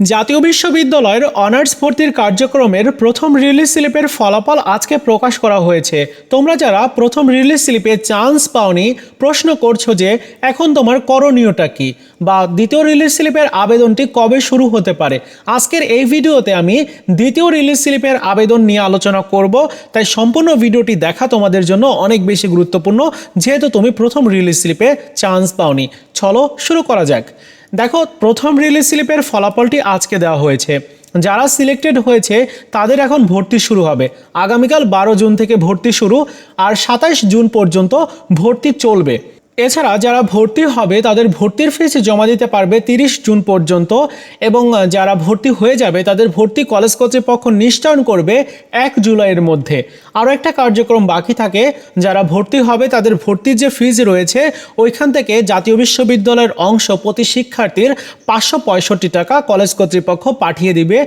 জাতীয় বিশ্ববিদ্যালয়ের অনার্স ভর্তির কার্যক্রমের প্রথম রিলিজ স্লিপের ফলাফল আজকে প্রকাশ করা হয়েছে। তোমরা যারা প্রথম রিলিজ স্লিপে চান্স পাওনি, প্রশ্ন করছ যে, এখন তোমার করণীয়টা কি? বা দ্বিতীয় রিলিজ স্লিপের আবেদনটি কবে শুরু হতে পারে? আজকের এই ভিডিওতে আমি দ্বিতীয় রিলিজ স্লিপের আবেদন নিয়ে আলোচনা করব। তাই সম্পূর্ণ ভিডিওটি দেখা তোমাদের জন্য অনেক বেশি গুরুত্বপূর্ণ, যেহেতু তুমি প্রথম রিলিজ স্লিপে চান্স পাওনি। চলো শুরু করা যাক। দেখো, প্রথম রিলিজ স্লিপের ফলাফলটি আজকে দেওয়া হয়েছে। যারা সিলেক্টেড হয়েছে, তাদের এখন ভর্তি শুরু হবে। আগামীকাল বারো জুন থেকে ভর্তি শুরু, আর সাতাশ জুন পর্যন্ত ভর্তি চলবে। এছাড়া যারা ভর্তি হবে, তাদের ভর্তির ফিস জমা দিতে পারবে তিরিশ জুন পর্যন্ত এবং যারা ভর্তি হয়ে যাবে, তাদের ভর্তি কলেজ কর্তৃপক্ষ নিষ্ঠায়ন করবে এক জুলাইয়ের মধ্যে। আরও একটা কার্যক্রম বাকি থাকে, যারা ভর্তি হবে, তাদের ভর্তির যে ফিজ রয়েছে, ওইখান থেকে জাতীয় বিশ্ববিদ্যালয়ের অংশ প্রতি শিক্ষার্থীর পাঁচশো পঁয়ষট্টি টাকা কলেজ কর্তৃপক্ষ পাঠিয়ে দিবে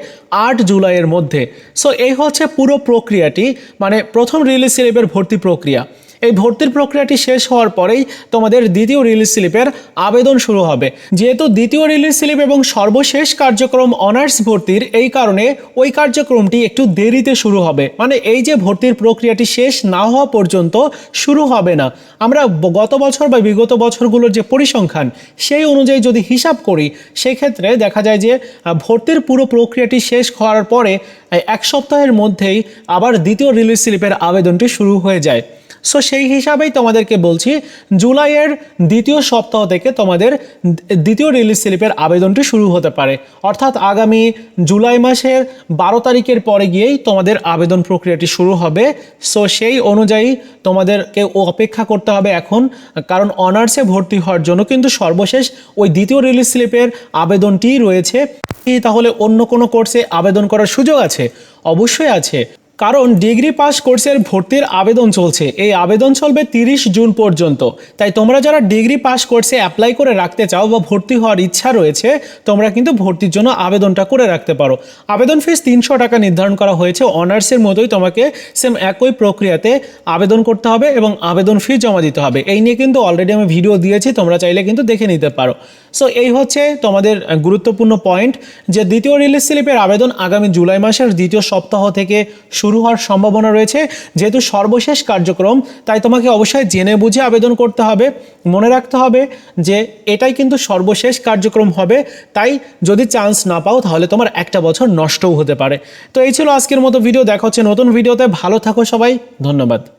আট জুলাইয়ের মধ্যে। সো এই হচ্ছে পুরো প্রক্রিয়াটি মানে প্রথম রিলিজ স্লিপের ভর্তি প্রক্রিয়া। এই ভর্তির প্রক্রিয়াটি শেষ হওয়ার পরেই তোমাদের দ্বিতীয় রিলিজ স্লিপের আবেদন শুরু হবে। যেহেতু দ্বিতীয় রিলিজ স্লিপ এবং সর্বশেষ কার্যক্রম অনার্স ভর্তির এই কারণে ওই কার্যক্রমটি একটু দেরিতে শুরু হবে। মানে এই যে ভর্তির প্রক্রিয়াটি শেষ না হওয়া পর্যন্ত শুরু হবে না। আমরা গত বছর বা বিগত বছরগুলোর যে পরিসংখ্যান, সেই অনুযায়ী যদি হিসাব করি, সেক্ষেত্রে দেখা যায় যে ভর্তির পুরো প্রক্রিয়াটি শেষ হওয়ার পরে এক সপ্তাহের মধ্যেই আবার দ্বিতীয় রিলিজ স্লিপের আবেদনটি শুরু হয়ে যায়। সো সেই হিসাবেই তোমাদেরকে বলছি, জুলাইয়ের দ্বিতীয় সপ্তাহ থেকে তোমাদের দ্বিতীয় রিলিজ স্লিপের আবেদনটি শুরু হতে পারে। অর্থাৎ আগামী জুলাই মাসের বারো তারিখের পরে গিয়েই তোমাদের আবেদন প্রক্রিয়াটি শুরু হবে। সো সেই অনুযায়ী তোমাদেরকে অপেক্ষা করতে হবে এখন, কারণ অনার্সে ভর্তি হওয়ার জন্য কিন্তু সর্বশেষ ওই দ্বিতীয় রিলিজ স্লিপের আবেদনটিই রয়েছে। তাহলে অন্য কোনো কোর্সে আবেদন করার সুযোগ আছে? অবশ্যই আছে। কারণ ডিগ্রি পাস কোর্সের ভর্তির আবেদন চলছে। এই আবেদন চলবে তিরিশ জুন পর্যন্ত। তাই তোমরা যারা ডিগ্রি পাস কোর্সে অ্যাপ্লাই করে রাখতে চাও বা ভর্তি হওয়ার ইচ্ছা রয়েছে, তোমরা কিন্তু ভর্তির জন্য আবেদনটা করে রাখতে পারো। আবেদন ফিস তিনশো টাকা নির্ধারণ করা হয়েছে। অনার্সের মতোই তোমাকে সেম একই প্রক্রিয়াতে আবেদন করতে হবে এবং আবেদন ফি জমা দিতে হবে। এই নিয়ে কিন্তু অলরেডি আমি ভিডিও দিয়েছি, তোমরা চাইলে কিন্তু দেখে নিতে পারো। সো এই হচ্ছে তোমাদের গুরুত্বপূর্ণ পয়েন্ট যে দ্বিতীয় রিলিজ স্লিপের আবেদন আগামী জুলাই মাসের দ্বিতীয় সপ্তাহ থেকে শুরু হওয়ার সম্ভাবনা রয়েছে। যেহেতু সর্বশেষ কার্যক্রম, তাই তোমাকে অবশ্যই জেনে বুঝে আবেদন করতে হবে। মনে রাখতে হবে যে এটাই কিন্তু সর্বশেষ কার্যক্রম হবে। তাই যদি চান্স না পাও, তাহলে তোমার একটা বছর নষ্টও হতে পারে। তো এই ছিল আজকের মতো ভিডিও। দেখা হচ্ছে নতুন ভিডিওতে। ভালো থাকো সবাই। ধন্যবাদ।